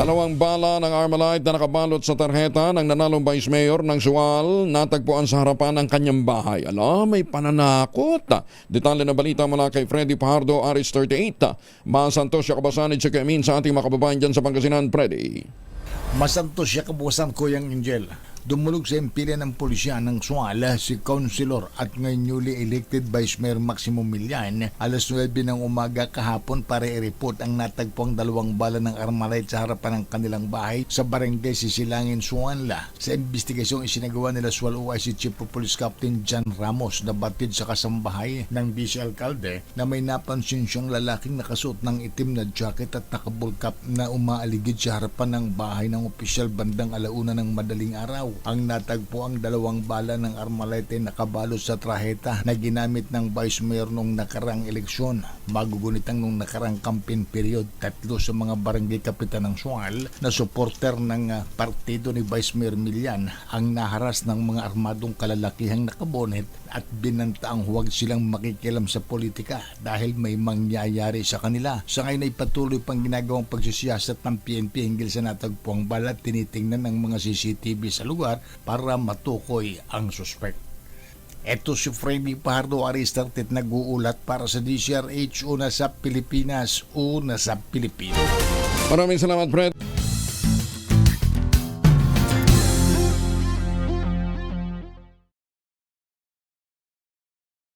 Dalawang bala ng Armalite na nakabalot sa tarheta ng nanalong Vice Mayor ng Sual natagpuan sa harapan ng kanyang bahay. Ala, may pananakot. Detalye na balita mula kay Freddy Pahardo, Aris 38. Masantos siya kabasanid sa kamin sa ating mga kababayan dyan sa Pangasinan, Freddy. Masantos siya kabukasan ko yung Angel. Dumulog sa impila ng pulisya ng Suala si Councilor at ngayon newly elected Vice Mayor Maximo Milian alas 9 ng umaga kahapon para i-report ang natagpuang dalawang bala ng Armalite sa harapan ng kanilang bahay sa barangay Sisilangin, Suala. Sa investigasyong isinagawa nila Sual OIC Chief of Police Captain John Ramos na batid sa kasambahay ng Vice Alcalde na may napansin siyang lalaking nakasuot ng itim na jacket at nakabulkap na umaaligid sa harapan ng bahay ng opisyal bandang alauna ng madaling araw. Ang natagpo ang dalawang bala ng Armalite na nakabalot sa traheta na ginamit ng Vice Mayor nung nakarang eleksyon. Magugunitang nung nakarang campaign period, tatlo sa mga barangay kapitan ng Sual na supporter ng ah, partido ni Vice Mayor Milian ang naharas ng mga armadong kalalakihang nakabonet at binantaang huwag silang makikialam sa politika dahil may mangyayari sa kanila. Sa ngayon ay patuloy pang ginagawang pagsisiyasat ng PNP hinggil sa natagpuang bala at tinitingnan ng mga CCTV sa lugar para matukoy ang suspect. Ito si Freddy Pardo Aristartet nag-uulat para sa DCRH una sa Pilipinas, una sa Pilipinas. Maraming salamat, Fred.